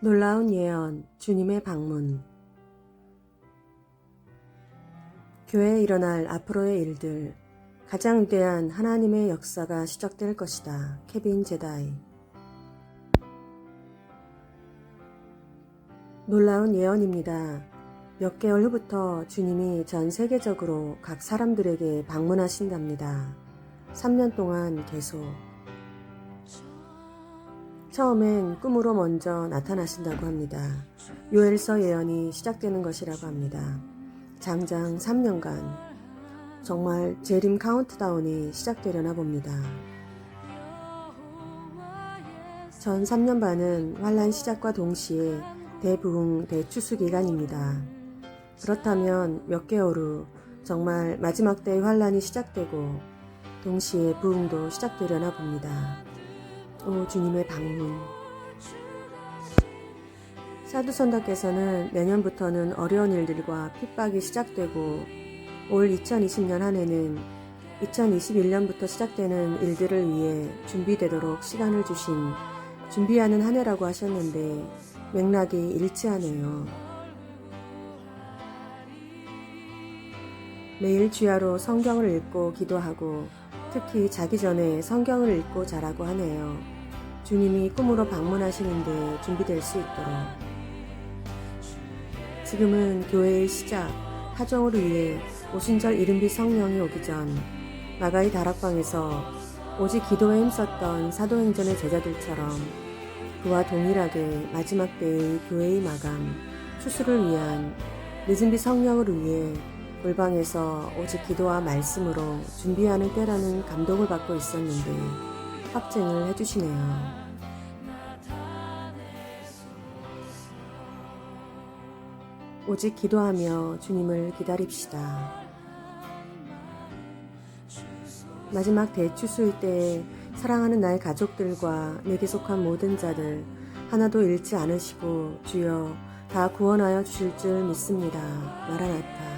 놀라운 예언, 주님의 방문. 교회에 일어날 앞으로의 일들, 가장 위대한 하나님의 역사가 시작될 것이다. 케빈 제다이. 놀라운 예언입니다. 몇 개월 후부터 주님이 전 세계적으로 각 사람들에게 방문하신답니다. 3년 동안 계속. 처음엔 꿈으로 먼저 나타나신다고 합니다. 요엘서 예언이 시작되는 것이라고 합니다. 장장 3년간 정말 재림 카운트다운이 시작되려나 봅니다. 전 3년 반은 환란 시작과 동시에 대부흥 대추수 기간입니다. 그렇다면 몇 개월 후 정말 마지막 때의 환란이 시작되고 동시에 부흥도 시작되려나 봅니다. 오 주님의 방문 사두선다께서는 내년부터는 어려운 일들과 핍박이 시작되고 올 2020년 한 해는 2021년부터 시작되는 일들을 위해 준비되도록 시간을 주신 준비하는 한 해라고 하셨는데 맥락이 일치하네요. 매일 주야로 성경을 읽고 기도하고 특히 자기 전에 성경을 읽고 자라고 하네요. 주님이 꿈으로 방문하시는데 준비될 수 있도록. 지금은 교회의 시작, 하정을 위해 오순절 이른비 성령이 오기 전 마가의 다락방에서 오직 기도에 힘썼던 사도행전의 제자들처럼 그와 동일하게 마지막 때의 교회의 마감, 추수를 위한 늦은 비 성령을 위해 골방에서 오직 기도와 말씀으로 준비하는 때라는 감동을 받고 있었는데 확증을 해주시네요. 오직 기도하며 주님을 기다립시다. 마지막 대추수일 때에 사랑하는 나의 가족들과 내게 속한 모든 자들 하나도 잃지 않으시고 주여 다 구원하여 주실 줄 믿습니다. 마라나타.